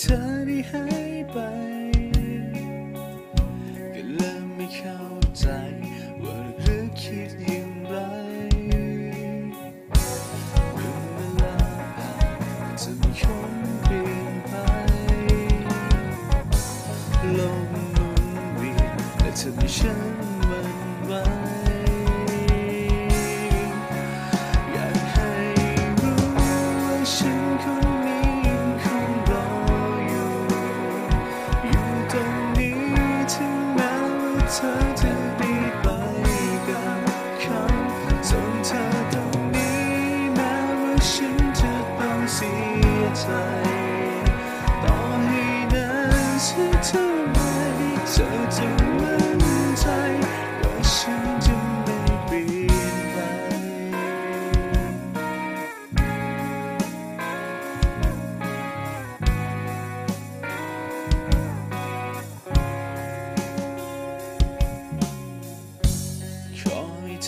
เธอได้หายไป ก็เริ่มไม่เข้าใจ ว่าเธอคิดอย่างไรเมื่อเวลาผ่านจะมีคนเปลี่ยนไปลมมุนวียนและเธอไม่ฉันมันไหว เธอจะได้ไปกับเขาส่งเธอตรงนี้แม้ว่าฉันจะต้องเสียใจต่อให้นานสักเท่าไรเธอจะ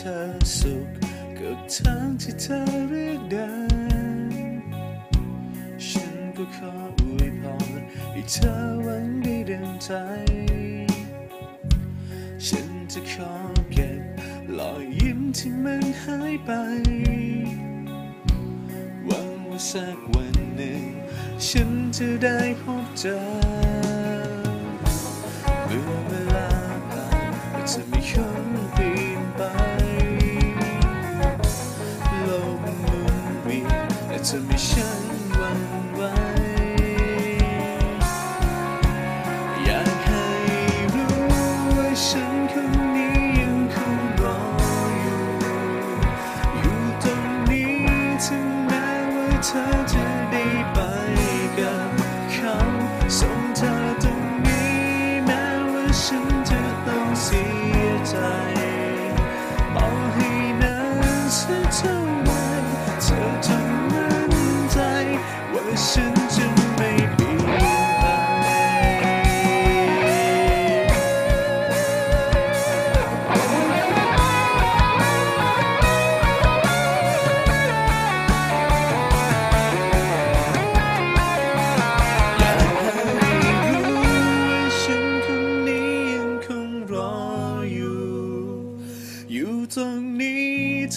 เธอสุขกับทางที่เธอเลือกเดินฉันก็ขออวยพรให้เธอหวังได้ดังใจฉันจะขอเก็บรอยยิ้มที่มันหายไปหวังว่าสักวันหนึ่ง ฉันจะได้พบเจอเมื่อเวลาผ่านจะมีคน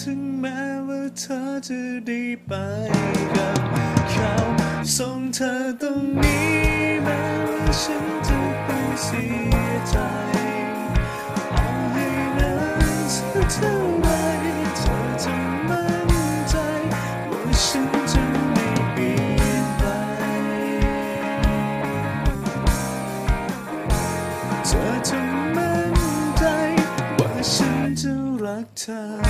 ถึงแม้ว่าเธอจะได้ไปกับเขาส่งเธอตรงนี้แม้ว่าฉันจะต้องเสียใจเอาให้นานสักเท่าไรเธอจะมั่นใจว่าฉันจะไม่เปลี่ยนไปเธอจะมั่นใจว่าฉันจะรักเธอ